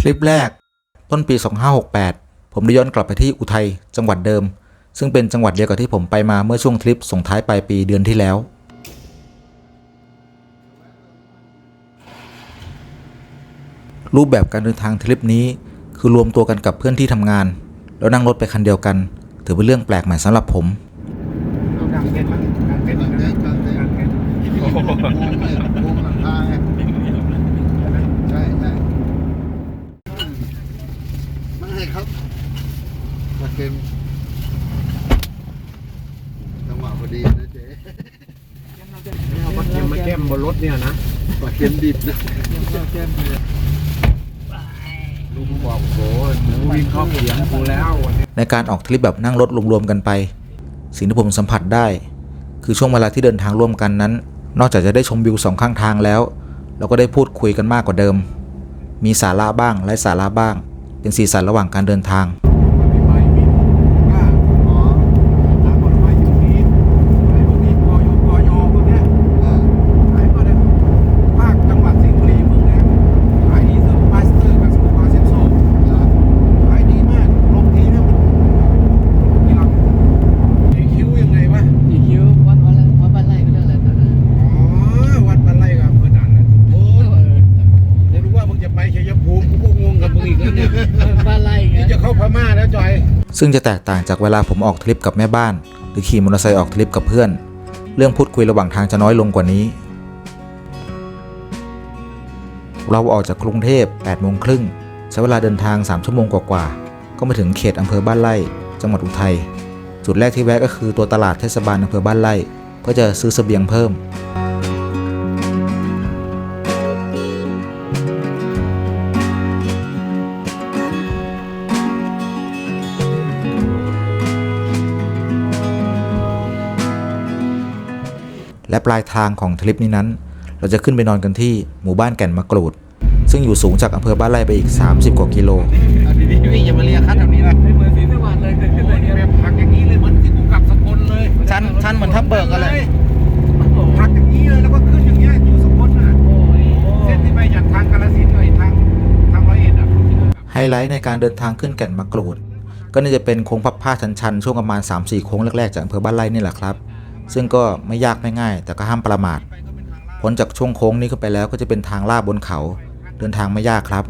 ทริปแรกต้นปี 2568 ผมได้ย้อนกลับไปที่อุทัยจังหวัดเดิม ซึ่งเป็นจังหวัดเดียวกับที่ผมไปมาเมื่อช่วงทริปส่งท้ายปลายปีเดือนที่แล้ว รูปแบบการเดินทางทริปนี้ คือรวมตัวกันกับเพื่อนที่ทำงาน แล้วนั่งรถไปคันเดียวกัน ถือเป็นเรื่องแปลกใหม่สำหรับผมเอ เค็มจังหวะพอดีนะเจ๊เอาปลาเค็มมาแก้มบนรถเนี่ยนะปลาเค็มดิบนะลุงบอกโหหนูวิ่งเข้าเขียงกูแล้ววันนี้ในการออกทริปแบบนั่งรถรวมๆกันไป สิ่งที่ผมสัมผัสได้ คือช่วงเวลาที่เดินทางร่วมกันนั้น นอกจากจะได้ชมวิวสองข้างทางแล้ว เราก็ได้พูดคุยกันมากกว่าเดิม มีสาระบ้างไร้สาระบ้าง เป็นสีสันระหว่างการเดินทาง มีไม้มีก้า อ๋อ ทางผลไม้อยู่นี้ไอ้พวกนี้กอยกอยพวกเนี้ย เออ ขายมาเนี่ยภาคจังหวัดสิงห์บุรีมึงเนี่ยขายอีเซอร์มาสเตอร์กับสกูบาเซนโซ เหรอ ขายดีมากลงทีเนี่ยมันนี่หลักอีคิวยังไงวะ อีคิววัดวัดอะไรวัดบ้านไร่ก็เรื่องอะไรตอนนั้น อ๋อวัดบันไลกับอำเภอด่านนะโอ้กูรู้ว่ามึงจะไปชัยภูมิกูก็งงกับมึงอีกแล้วเนี่ย เออบ้านไร่ไง นี่จะเข้าพม่าแล้วจอย ซึ่งจะแตกต่างจากเวลาผมออกทริปกับแม่บ้าน หรือขี่มอเตอร์ไซค์ออกทริปกับเพื่อน เรื่องพูดคุยระหว่างทางจะน้อยลงกว่านี้ เราออกจากกรุงเทพ8โมงครึ่งใช้เวลาเดินทาง 3 ชั่วโมงกว่าๆ ก็มาถึงเขตอำเภอบ้านไร่ จังหวัดอุทัย จุดแรกที่แวะก็คือตัวตลาดเทศบาลอำเภอบ้านไร่ เพื่อจะซื้อเสบียงเพิ่ม และปลายทางของทริปนี้นั้น เราจะขึ้นไปนอนกันที่หมู่บ้านแก่นมะกรูด ซึ่งอยู่สูงจากอำเภอบ้านไร่ไปอีก 30 กว่ากิโลอันนี้นี่อย่ามาเรียกคัดแบบนี้นะไม่เหมือนศรีสวรรค์เลยเกิดขึ้นเลยเนี่ยแบบผักอย่างนี้เลยเหมือนที่กูกลับสกลเลยชั้นชั้นเหมือนทับเบิกกันเลยผักอย่างนี้เลยแล้วก็ขึ้นอย่างเงี้ยอยู่สกลน่ะโอ้ยเส้นที่ไปจากทางกาฬสินธุ์ไปทางทางร้อยเอ็ดอะไฮไลท์ในการเดินทางขึ้นแก่นมะกรูด ก็น่าจะเป็นโค้งพับผ้าชันๆช่วงประมาณ 3-4 โค้งแรกๆจากอำเภอบ้านไร่นี่แหละครับ ซึ่งก็ไม่ยากไม่ง่าย แต่ก็ห้ามประมาท พ้นจากช่วงโค้งนี้ขึ้นไปแล้วก็จะเป็นทางลาบบนเขา เดินทางไม่ยากครับ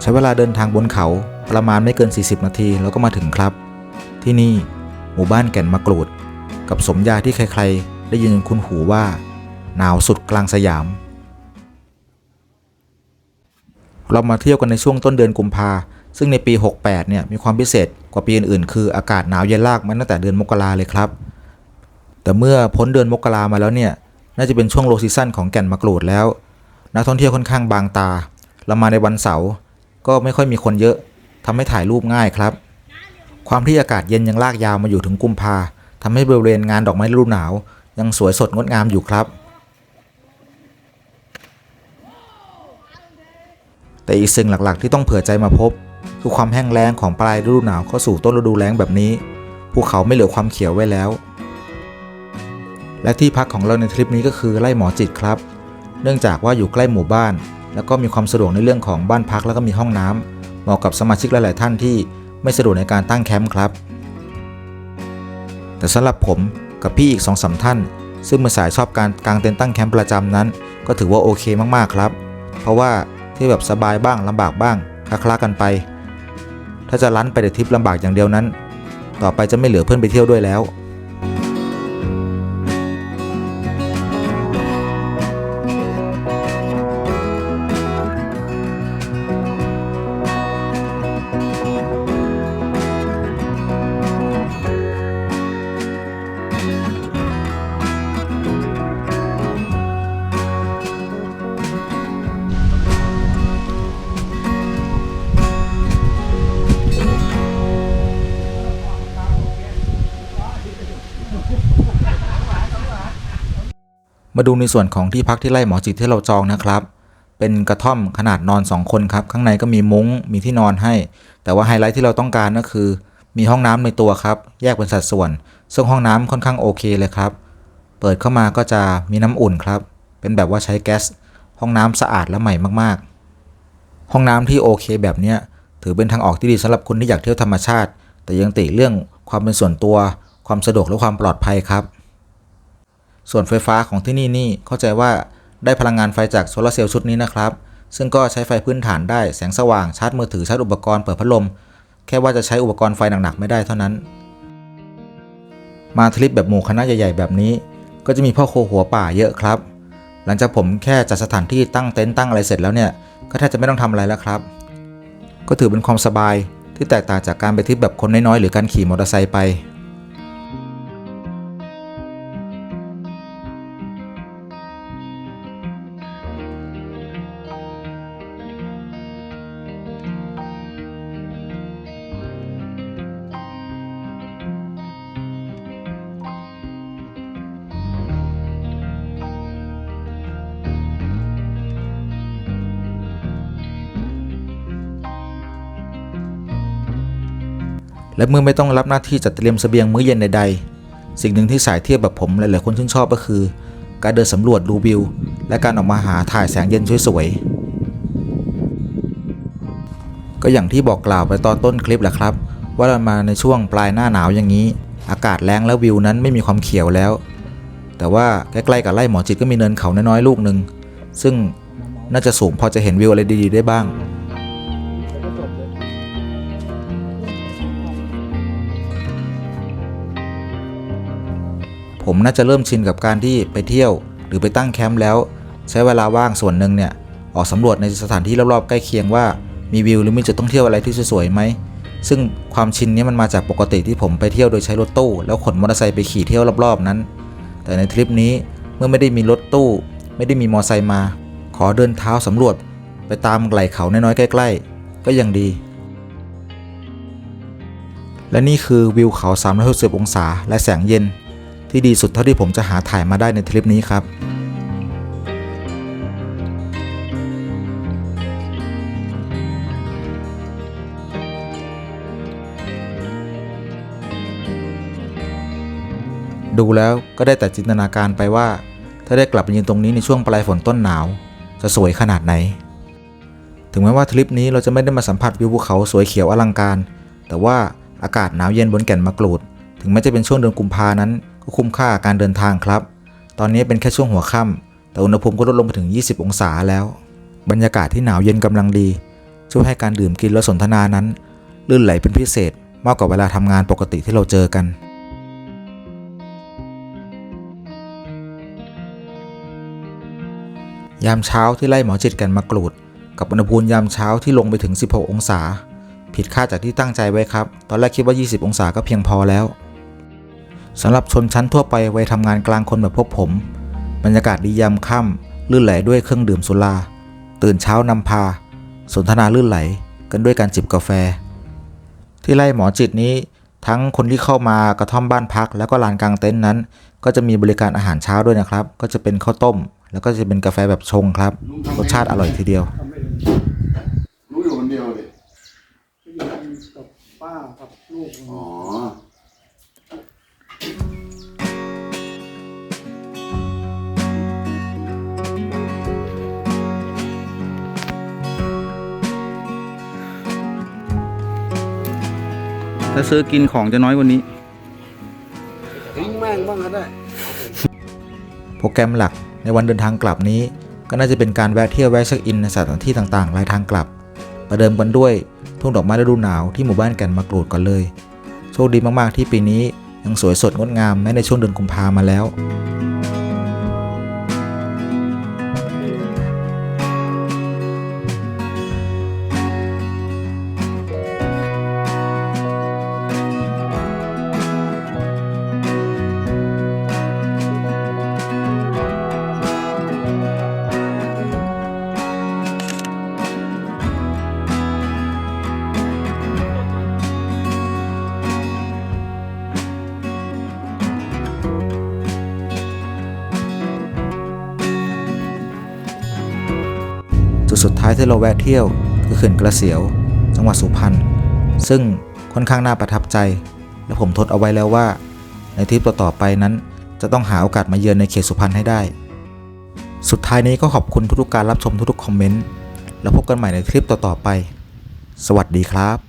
ใช้เวลาเดินทางบนเขาประมาณไม่เกิน 40 นาทีแล้วก็มาถึงครับ ที่นี่หมู่บ้านแก่นมะกรูด กับสมญาที่ใครๆ ได้ยินคุ้นหูว่า หนาวสุดกลางสยาม เรามาเที่ยวกันในช่วงต้นเดือนกุมภา ซึ่งในปี 68 เนี่ยมีความพิเศษกว่าปีอื่นๆ คืออากาศหนาวเย็นลากมาตั้งแต่เดือนมกราเลยครับ แต่เมื่อพ้นเดือนมกรามาแล้วเนี่ยน่าจะเป็นช่วงโลซีซั่นของแก่นมะกรูดแล้ว นักท่องเที่ยวค่อนข้างบางตาเรามาในวันเสาร์ก็ไม่ค่อยมีคนเยอะทำให้ถ่ายรูปง่ายครับ ความที่อากาศเย็นยังลากยาวมาอยู่ถึงกุมภาทำให้บริเวณงานดอกไม้ฤดูหนาว ยังสวยสดงดงามอยู่ครับ แต่อีกสิ่งหลักๆ ที่ต้องเผื่อใจมาพบ คือความแห้งแล้งของปลายฤดูหนาวเข้าสู่ต้นฤดูแล้งแบบนี้ ภูเขาไม่เหลือความเขียวไว้แล้ว และที่พักของเราในทริปนี้ก็คือไร่หมอจิตครับ เนื่องจากว่าอยู่ใกล้หมู่บ้าน แล้วก็มีความสะดวกในเรื่องของบ้านพักแล้วก็มีห้องน้ำเหมาะกับสมาชิกหลาย ๆ ท่านที่ไม่สะดวกในการตั้งแคมป์ครับ แต่สำหรับผมกับพี่อีก2องสาท่าน ซึ่งเป็นสายชอบการกางเต็นท์ตั้งแคมป์ประจำนั้น ก็ถือว่าโอเคมาก ๆ ครับ เพราะว่าที่แบบสบายบ้างลำบากบ้าง คละๆกันไป ถ้าจะลั้นไปแต่ทริปลำบากอย่างเดียวนั้น ต่อไปจะไม่เหลือเพื่อนไปเที่ยวด้วยแล้ว มาดูในส่วนของที่พักที่ไร่หมอจิตที่เราจองนะครับ เป็นกระท่อมขนาดนอน 2 คนครับ ข้างในก็มีมุง้งมีที่นอนให้ แต่ว่าไฮไลท์ที่เราต้องการก็คือ มีห้องน้ำในตัวครับ แยกเป็นสัดส่วน ซึ่งห้องน้ำค่อนข้างโอเคเลยครับ เปิดเข้ามาก็จะมีน้ำอุ่นครับ เป็นแบบว่าใช้แก๊ส ห้องน้ำสะอาดและใหม่มากๆ ห้องน้ำที่โอเคแบบเนี้ยถือเป็นทางออกที่ดีสำหรับคนที่อยากเที่ยวธรรมชาติ แต่ยังติเรื่องความเป็นส่วนตัว ความสะดวกและความปลอดภัยครับ ส่วนไฟฟ้าของที่นี่นี่เข้าใจว่าได้พลังงานไฟจากโซลาร์เซลล์ชุดนี้นะครับ ซึ่งก็ใช้ไฟพื้นฐานได้แสงสว่างชาร์จมือถือชาร์จอุปกรณ์เปิดพัดลม แค่ว่าจะใช้อุปกรณ์ไฟหนักๆไม่ได้เท่านั้น มาทริปแบบหมู่คณะใหญ่ ๆ แบบนี้ ก็จะมีพ่อโคหัวป่าเยอะครับ หลังจากผมแค่จัดสถานที่ตั้งเต็นท์ตั้งอะไรเสร็จแล้วเนี่ยก็แทบจะไม่ต้องทำอะไรแล้วครับ ก็ถือเป็นความสบายที่แตกต่างจากการไปทริปแบบคนน้อยๆหรือการขี่มอเตอร์ไซค์ไป และเมื่อไม่ต้องรับหน้าที่จัดเตรียมเสบียงมื้อเย็นใดๆ สิ่งหนึ่งที่สายเทียบแบบผมหลายๆคนชื่นชอบก็คือ การเดินสำรวจดูวิว และการออกมาหาถ่ายแสงเย็นสวยๆ ก็อย่างที่บอกกล่าวไปตอนต้นคลิปแหละครับ ว่าเรามาในช่วงปลายหน้าหนาวอย่างนี้ อากาศแรงแล้ววิวนั้นไม่มีความเขียวแล้ว แต่ว่าใกล้ๆกับไร่หมอจิตก็มีเนินเขาน้อยๆลูกหนึ่งซึ่งน่าจะสูงพอจะเห็นวิวอะไรดีๆได้บ้าง ผมน่าจะเริ่มชินกับการที่ไปเที่ยว หรือไปตั้งแคมป์แล้ว ใช้เวลาว่างส่วนหนึ่งเนี่ยออกสำรวจในสถานที่รอบๆใกล้เคียงว่ามีวิวหรือมีจุดท่องเที่ยวอะไรที่สวยๆไหมซึ่งความชินนี้มันมาจากปกติที่ผมไปเที่ยวโดยใช้รถตู้ แล้วขนมอเตอร์ไซค์ไปขี่เที่ยวรอบๆนั้น แต่ในทริปนี้เมื่อไม่ได้มีรถตู้ ไม่ได้มีมอเตอร์ไซค์มา ขอเดินเท้าสำรวจ ไปตามไหล่เขาน้อยๆใกล้ ๆ ก็ยังดี และนี่คือวิวเขา 360 องศาและแสงเย็น ที่ดีสุดเท่าที่ผมจะหาถ่ายมาได้ในทริปนี้ครับดูแล้วก็ได้แต่จินตนาการไปว่า ถ้าได้กลับไปยืนตรงนี้ในช่วงปลายฝนต้นหนาว จะสวยขนาดไหน ถึงแม้ว่าทริปนี้เราจะไม่ได้มาสัมผัสวิวภูเขาสวยเขียวอลังการ แต่ว่าอากาศหนาวเย็นบนแก่นมะกรูด ถึงแม้จะเป็นช่วงเดือนกุมภานั้น ก็คุ้มค่าการเดินทางครับ ตอนนี้เป็นแค่ช่วงหัวค่ำแต่อุณหภูมิก็ลดลงไปถึง 20 องศาแล้ว บรรยากาศที่หนาวเย็นกำลังดี ช่วยให้การดื่มกินและสนทนานั้น ลื่นไหลเป็นพิเศษมากกว่าเวลาทำงานปกติที่เราเจอกันยามเช้าที่ไล่หมอจิตกันมากรูด กับอุณหภูมิยามเช้าที่ลงไปถึง 16 องศา ผิดคาดจากที่ตั้งใจไว้ครับ ตอนแรกคิดว่า 20 องศาก็เพียงพอแล้ว สำหรับชนชั้นทั่วไปวัยทำงานกลางคนแบบพวกผม บรรยากาศดียามค่ำลื่นไหลด้วยเครื่องดื่มสุรา ตื่นเช้านำพา สนทนาลื่นไหลกันด้วยการจิบกาแฟ ที่ไล่หมอจิตนี้ ทั้งคนที่เข้ามากระท่อมบ้านพัก แล้วก็ลานกลางเต็นท์นั้น ก็จะมีบริการอาหารเช้าด้วยนะครับ ก็จะเป็นข้าวต้ม แล้วก็จะเป็นกาแฟแบบชงครับรสชาติอร่อยทีเดียว รู้อยู่คนเดียวเลยอยู่กับป้ากับลูกอ๋อ ถ้าซื้อกินของจะน้อยกว่านี้ ทิ้งแม่งบ้างก็ได้ โปรแกรมหลักในวันเดินทางกลับนี้ ก็น่าจะเป็นการแวะเที่ยวแวะเช็คอินในสถานที่ต่างๆรายทางกลับ ประเดิมกันด้วยทุ่งดอกไม้ฤดูหนาวที่หมู่บ้านแก่นมะกรูดก่อนเลย โชคดีมากๆที่ปีนี้ยังสวยสดงดงามแม้ในช่วงเดือนกุมภามาแล้ว สุดท้ายที่เราแวะเที่ยวคือเขื่อนกระเสียว จังหวัดสุพรรณซึ่งค่อนข้างน่าประทับใจ และผมทดเอาไว้แล้วว่า ในทริปต่อๆไปนั้น จะต้องหาโอกาสมาเยือนในเขตสุพรรณให้ได้ สุดท้ายนี้ก็ขอบคุณทุกๆการรับชมทุกๆคอมเมนต์แล้วพบกันใหม่ในคลิปต่อๆไป สวัสดีครับ